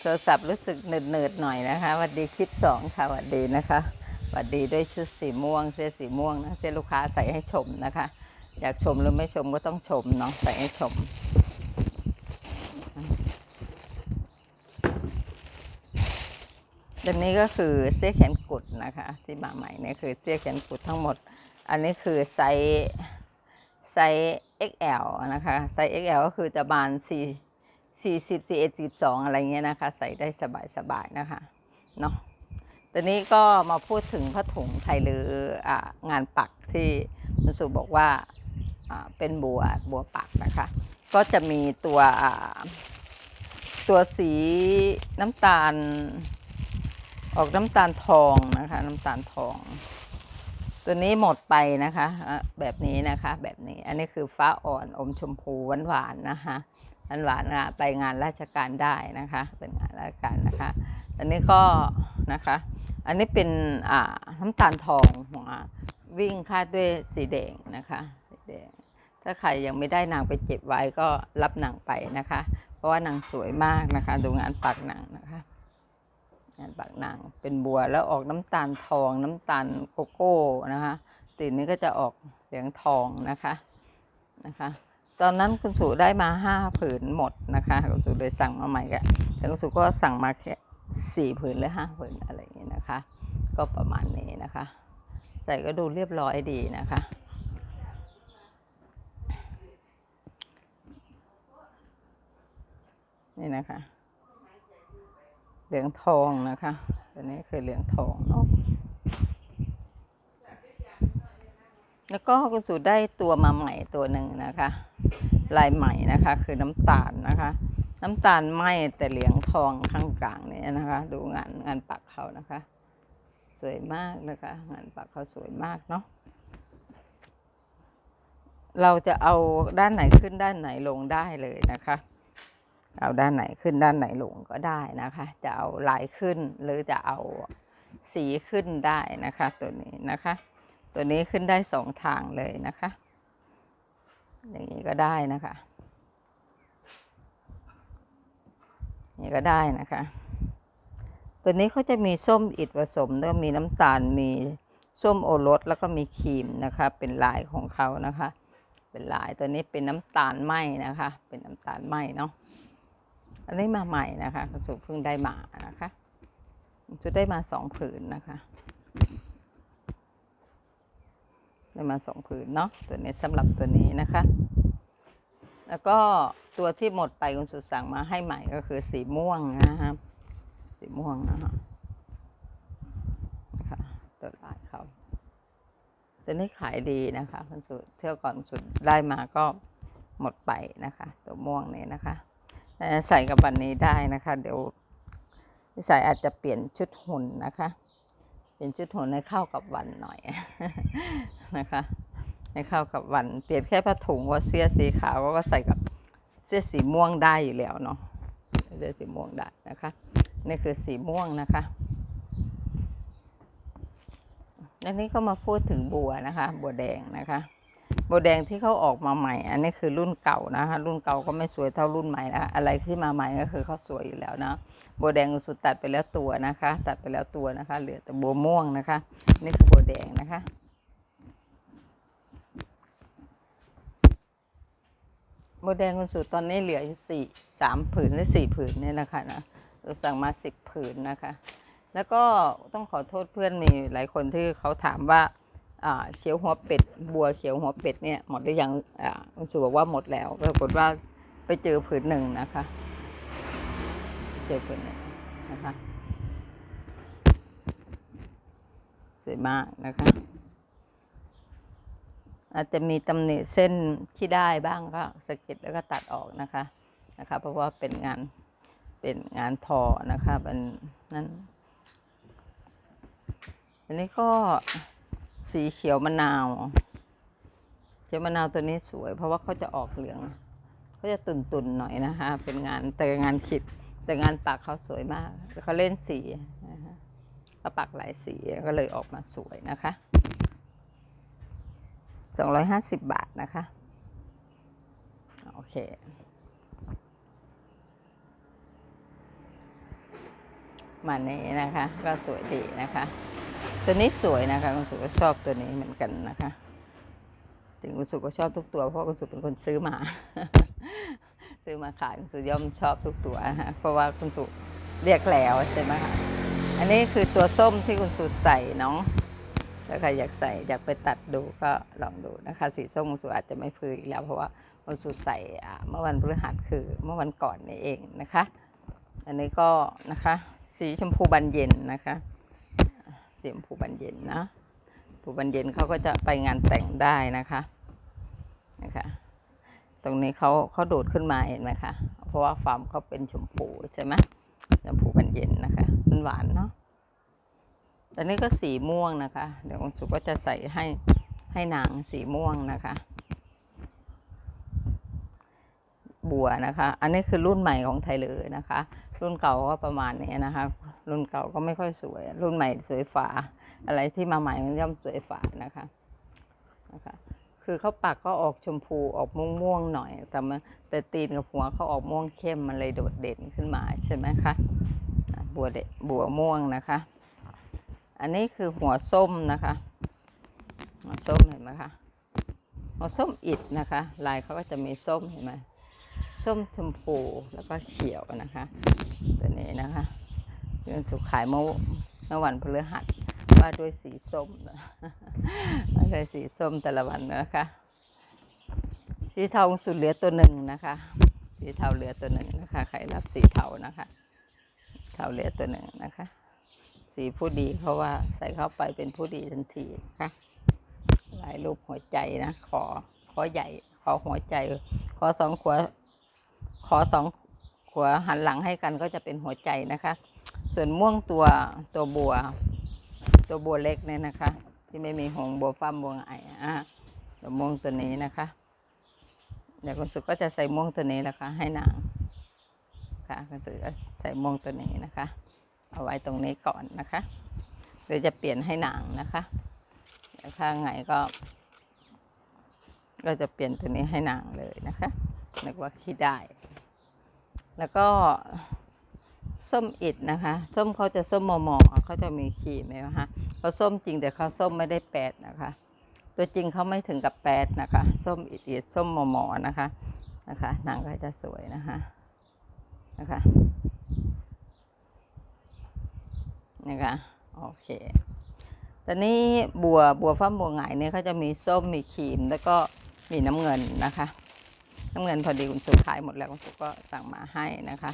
โทรศัพท์รู้สึกเนิดๆหน่อยนะคะสวัสดีคลิปสองค่ะสวัสดีนะคะสวัสดีด้วยชุดสีม่วง เสื้อสีม่วงนะเสื้อลูกค้าใส่ให้ชมนะคะ อยากชมหรือไม่ชมก็ต้องชมเนาะใส่ให้ชมอันนี้ก็คือเสื้อแขนกุดนะคะ ที่มาใหม่เนี่ยคือเสื้อแขนกุดทั้งหมด อันนี้คือไซส์ไซส์ XL นะคะไซส์ XL ก็คือจะบาน4 40 41 42 อะไรเงี้ยนะคะ ใส่ได้สบายๆนะคะเนาะตอนนี้ก็มาพูดถึงผ้าถุงไทยหรืออ่างานปักที่คุณสุบอกว่าอ่าเป็นบัวบัวปักนะคะ ก็จะมีตัวตัวสีน้ำตาล ออกน้ำตาลทองนะคะน้ำตาลทอง ตัวนี้หมดไปนะคะ แบบนี้นะคะ แบบนี้อันนี้คือฟ้าอ่อนอมชมพูหวานๆนะคะ หวานหวานนะไปงานราชการได้นะคะ เป็นงานราชการนะคะ อันนี้ก็นะคะ อันนี้เป็นอ่าน้ำตาลทองหัววิ่งคาดด้วยสีแดงนะคะสีแดงถ้าใครยังไม่ได้นางไปเก็บไว้ก็รับนางไปนะคะ เพราะว่านางสวยมากนะคะ ดูงานปักหนังนะคะงานปากนางเป็นบัวแล้วออกน้ำตาลทอง น้ำตาลโกโก้นะคะตีนนี้ก็จะออกเหลืองทองนะคะนะคะ ตอนนั้นคุณสุได้มาห้าผืนหมดนะคะ คุณสุเลยสั่งมาใหม่กันแต่คุณสุก็สั่งมาแค่สี่ผืนหรือห้าผืนอะไรอย่างนี้นะคะ ก็ประมาณนี้นะคะ ใส่ก็ดูเรียบร้อยดีนะคะ นี่นะคะ เหลืองทองนะคะ ตัวนี้คือเหลืองทองเนาะ แล้วก็คุณสูได้ตัวมาใหม่ตัวหนึ่งนะคะ ลายใหม่นะคะคือน้ำตาลนะคะ น้ำตาลไหมแต่เหลืองทองข้างกลางเนี่ยนะคะ ดูงานงานปักเขานะคะ สวยมากนะคะ งานปักเขาสวยมากเนาะเราจะเอาด้านไหนขึ้นด้านไหนลงได้เลยนะคะ เอาด้านไหนขึ้นด้านไหนลงก็ได้นะคะ จะเอาลายขึ้นหรือจะเอาสีขึ้นได้นะคะ ตัวนี้นะคะ ตัวนี้ขึ้นได้สองทางเลยนะคะ อย่างนี้ก็ได้นะคะนี่ก็ได้นะคะ ตัวนี้เขาจะมีส้มอิดผสมแล้วมีน้ำตาลมีส้มโอรสแล้วก็มีครีมนะคะ เป็นลายของเขานะคะ เป็นลายตัวนี้เป็นน้ำตาลไหมนะคะ เป็นน้ำตาลไหมเนาะอันนี้มาใหม่นะคะคุณสุเพิ่งได้มานะคะคุณสุได้มาสองผืนนะคะ ได้มาสองผืนเนาะตัวนี้สำหรับตัวนี้นะคะ แล้วก็ตัวที่หมดไปคุณสุดสั่งมาให้ใหม่ก็คือสีม่วงนะครับสีม่วงนะคะนะคะตัวลายเขาตัวนี้ขายดีนะคะคุณสุดเที่ยวก่อนคุณสุได้มาก็หมดไปนะคะ ตัวม่วงนี้นะคะใส่กับวันนี้ได้นะคะ เดี๋ยวใส่อาจจะเปลี่ยนชุดหุ่นนะคะ เปลี่ยนชุดหุ่นให้เข้ากับวันหน่อยนะคะให้เข้ากับวัน เปลี่ยนแค่ผ้าถุงว่าเสื้อสีขาวก็ใส่กับเสื้อสีม่วงได้อยู่แล้วเนาะเสื้อสีม่วงได้นะคะนี่คือสีม่วงนะคะอันนี้ก็มาพูดถึงบัวนะคะ บัวแดงนะคะ โบแดงที่เขาออกมาใหม่ อันนี้คือรุ่นเก่านะคะรุ่นเก่าก็ไม่สวยเท่ารุ่นใหม่นะอะไรที่มาใหม่ก็คือเขาสวยอยู่แล้วนะโบแดงสุดตัดไปแล้วตัวนะคะ ตัดไปแล้วตัวนะคะ เหลือแต่โบม่วงนะคะ นี่คือโบแดงนะคะโบแดงคุณสุดตอนนี้เหลืออยู่สี่สามผืนหรือสี่ผืนเนี่ยนะคะนะเราสั่งมาสิบผืนนะคะ แล้วก็ต้องขอโทษเพื่อนมีหลายคนที่เขาถามว่า เขียวหัวเป็ด บัวเขียวหัวเป็ดเนี่ยหมดหรือยังอ่าคุณสุบอกว่าหมดแล้วปรากฏว่าไปเจอผืนหนึ่งนะคะ เจอผืนหนึ่งนะคะสวยมากนะคะ อาจจะมีตำหนิเส้นที่ได้บ้างก็สะกิดแล้วก็ตัดออกนะคะนะคะ เพราะว่าเป็นงานเป็นงานทอนะคะเป็นนั้นอันนี้ก็ สีเขียวมะนาว เขียวมะนาวตัวนี้สวย เพราะว่าเขาจะออกเหลืองเขาจะตุ่นๆหน่อยนะคะ เป็นงานแต่งานขิด แต่งานปักเขาสวยมากเขาเล่นสีนะคะเขาปักหลายสีก็เลยออกมาสวยนะคะสองร้อยห้าสิบบาทนะคะ โอเคมาณนี้นะคะ ก็สวยดีนะคะ ตัวนี้สวยนะคะคุณสุก็ชอบตัวนี้เหมือนกันนะคะ ถึงคุณสุก็ชอบทุกตัว เพราะคุณสุเป็นคนซื้อมา ซื้อมาขายคุณสุย่อมชอบทุกตัวนะคะเพราะว่าคุณสุเรียกแล้วใช่ไหมคะอันนี้คือตัวส้มที่คุณสุใส่เน้องถ้าใครอยากใส่อยากไปตัดดูก็ลองดูนะคะ สีส้มคุณสุอาจจะไม่พื้นอีกแล้ว เพราะว่าคุณสุใส่เมื่อวันพฤหัสคือเมื่อวันก่อนนี่เองนะคะ อันนี้ก็นะคะ สีชมพูบานเย็นนะคะ สีชมพูบานเย็นนะชมพูบานเย็นเขาก็จะไปงานแต่งได้นะคะนะคะ ตรงนี้เขาเขาโดดขึ้นมาเห็นไหมคะเพราะว่าฟาร์มเขาเป็นชมพูใช่ไหมชมพูบานเย็นนะคะมันหวานเนาะแต่นี่ก็สีม่วงนะคะ เดี๋ยวคุณสุก็จะใส่ให้ให้หนางสีม่วงนะคะ บัวนะคะ อันนี้คือรุ่นใหม่ของไทยเลยนะคะ รุ่นเก่าก็ประมาณนี้นะคะ รุ่นเก่าก็ไม่ค่อยสวย รุ่นใหม่สวยฝา อะไรที่มาใหม่มันย่อมสวยฝานะคะนะคะคือเขาปักก็ออกชมพูออกม่วงม่วงๆหน่อย แต่มันแต่ตีนกับหัวเขาออกม่วงเข้มมันเลยโดดเด่นขึ้นมาใช่ไหมคะอะบัวเดบัวม่วงนะคะ อันนี้คือหัวส้มนะคะหัวส้มเห็นไหมคะหัวส้มอิดนะคะ ลายเขาก็จะมีส้มเห็นไหมส้มชมพูแล้วก็เขียวนะคะ ตัวนี้นะคะ เดือนสุขขายเมื่อเมื่อวันพฤหัสว่าด้วยสีส้มนะว่าด้วยสีส้มแต่ละวันนะคะสีเทาสุดเหลือตัวหนึ่งนะคะสีเทาเหลือตัวหนึ่งนะคะใครรับสีเทานะคะ เทาเหลือตัวหนึ่งนะคะ สีผู้ดีเพราะว่าใส่เข้าไปเป็นผู้ดีทันทีนะคะลายรูปหัวใจนะขอขอใหญ่ขอหัวใจ ขอสองขวขอสองหัวหันหลังให้กันก็จะเป็นหัวใจนะคะ ส่วนม่วงตัวตัวบัว ตัวบัวเล็กเนี่ยนะคะ ที่ไม่มีหงบัวฟ้ามบัวไออะตัวม่วงตัวนี้นะคะเดี๋ยวคุณสุก็จะใส่ม่วงตัวนี้แหละค่ะให้นางค่ะคุณสุก็ใส่ม่วงตัวนี้นะคะ เอาไว้ตรงนี้ก่อนนะคะเดี๋ยวจะเปลี่ยนให้นางนะคะเดี๋ยวถ้าไงก็ ก็จะเปลี่ยนตัวนี้ให้นางเลยนะคะนึกว่าคิดได้ แล้วก็ ส้มอิดนะคะ ส้มเขาจะส้มมอมอเขาจะมีขีดไหมคะเขาส้มจริงแต่เขาส้มไม่ได้แปดนะคะ ตัวจริงเขาไม่ถึงกับแปดนะคะ ส้มอิดอิดส้มมอมอนะคะนะคะหนางก็จะสวยนะคะนะคะนะคะโอเคตอนนี้บัวบัวฟ้าบัวหงายเนี่ยเขาจะมีส้มมีครีมแล้วก็มีน้ำเงินนะคะ น้ำเงินพอดีคุณสุขายหมดแล้วคุณสุก็สั่งมาให้นะคะ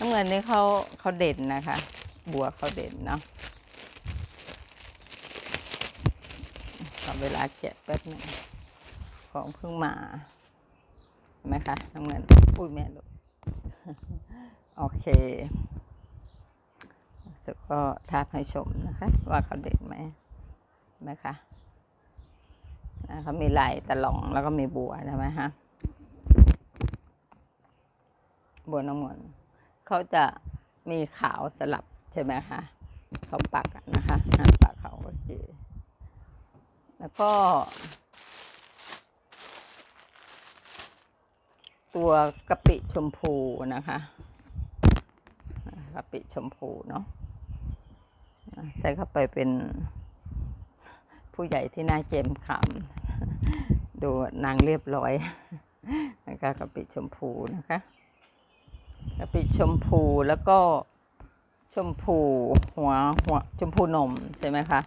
น้ำเงินนี่เขาเขาเด่นนะคะ บัวเขาเด่นเนาะขอเวลาเก็บแป๊บนึงของเพิ่งมาเห็นไหมคะน้ำเงินอุ้ยแม่ลูกโอเคสุก็ทาบให้ชมนะคะ ว่าเขาเด่นไหมนไหมคะเขามีลายตะหลองแล้วก็มีบัวใช่ไหมฮะบัวน้ำมนต์ เขาจะมีขาวสลับใช่ไหมคะเขาปักนะคะอ่าปักเขาโอเคแล้วก็ ตัวกะปิชมพูนะคะกะปิชมพูเนาะใส่เข้าไปเป็นผู้ใหญ่ที่น่าเจมขำดูนางเรียบร้อยนะคะกะปิชมพูนะคะ กะปิชมพูแล้วก็ชมพูหัวหัวชมพูนมใช่ไหมคะ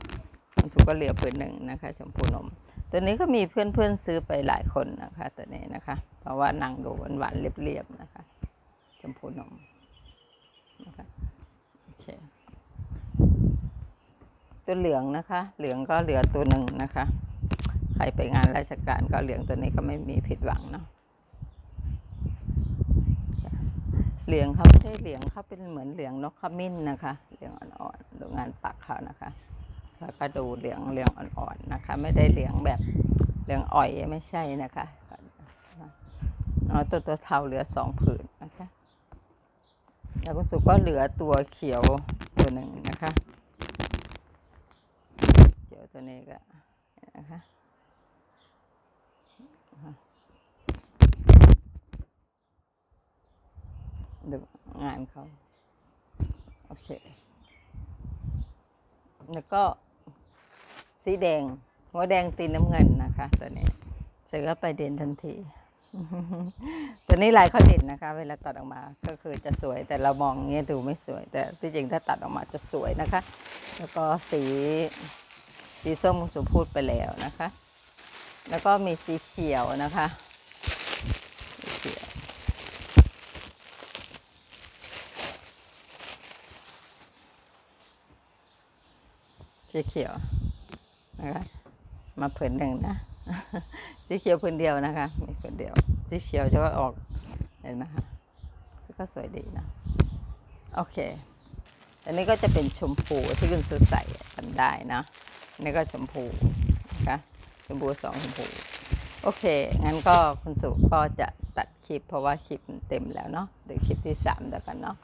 คุณสุก็เหลือเปืนหนึ่งนะคะ ชมพูนม ตัวนี้ก็มีเพื่อนๆซื้อไปหลายคนนะคะตัวนี้นะคะ เพราะว่านางดูหวานๆเรียบๆนะคะ ชมพูนมนะคะโอเคตัวเหลืองนะคะ เหลืองก็เหลือตัวหนึ่งนะคะ ใครไปงานราชการก็เหลืองตัวนี้ก็ไม่มีผิดหวังเนาะ เหลืองเขาไม่ใช่เหลืองเขาเป็นเหมือนเหลืองนกขมิ้นนะคะ เหลืองอ่อนๆดูงานปักเขานะคะ แล้วก็ดูเหลืองเหลืองอ่อนๆนะคะ ไม่ได้เหลืองแบบเหลืองอ่อยไม่ใช่นะคะอ๋อตัวตัวเทาเหลือสองผืนนะคะแล้วคุณสุก็เหลือตัวเขียวตัวหนึ่งนะคะ เขียวตัวนี้ก็นะคะ ดูงานเขาโอเค แล้วก็สีแดง หัวแดงตีนน้ำเงินนะคะตัวนี้เสร็จก็ไปเด่นทันทีตัวนี้ลายเขาเด่นนะคะ เวลาตัดออกมาก็คือจะสวยแต่เรามองอย่างเงี้ยดูไม่สวย แต่ที่จริงถ้าตัดออกมาจะสวยนะคะ แล้วก็สีสีส้มคุณสุพูดไปแล้วนะคะ แล้วก็มีสีเขียวนะคะสีเขียว สีเขียวนะคะมาผืนหนึ่งนะสีเขียวผืนเดียวนะคะมีผืนเดียวสีเขียวจะว่าออกเห็นไหมคะก็สวยดีนะโอเคอันนี้ก็จะเป็นชมพูที่คุณสุใส่จำได้นะนี่ก็ชมพูนะคะชมพูสองชมพูโอเค งั้นก็คุณสุก็จะตัดคลิปเพราะว่าคลิปเต็มแล้วเนาะเดี๋ยวคลิปที่สามเดี๋ยวกันเนาะ